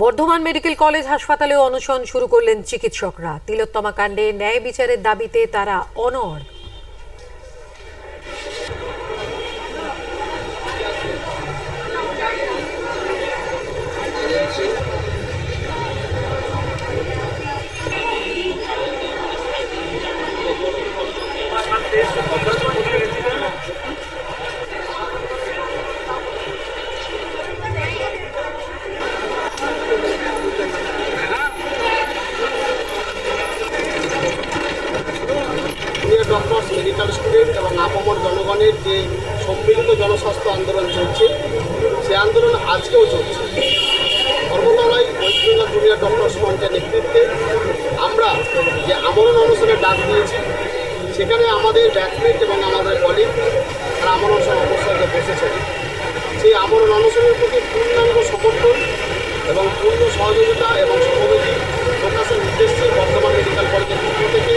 Bardhaman medical college হাসপাতালে অনশন শুরু করলেন চিকিৎসকরা। তিলোত্তমা কাণ্ডে ন্যায় বিচারের দাবিতে তারা অনড়। ডক্টর মেডিকেল স্টুডেন্ট এবং আপমর জনগণের যে সম্মিলিত জনস্বাস্থ্য আন্দোলন চলছে, সে আন্দোলন আজকেও চলছে। ধর্মতলায় ওয়েস্টবেঙ্গল জুনিয়র ডক্টর মঞ্চের নেতৃত্বে আমরা যে আমরণ অনুষ্ঠানে ডাক দিয়েছি, সেখানে আমাদের ব্যাটমেট এবং আমাদের কলিগ তারা আমরণ অনশন অবস্থাতে বসেছেন। সেই আমরণ অনুষ্ঠানের প্রতি পূর্ণাঙ্গ সমর্থন এবং পূর্ণ সহযোগিতা এবং সহযোগী প্রকাশের উদ্দেশ্যে বর্তমান মেডিকেল কলেজের পক্ষ থেকে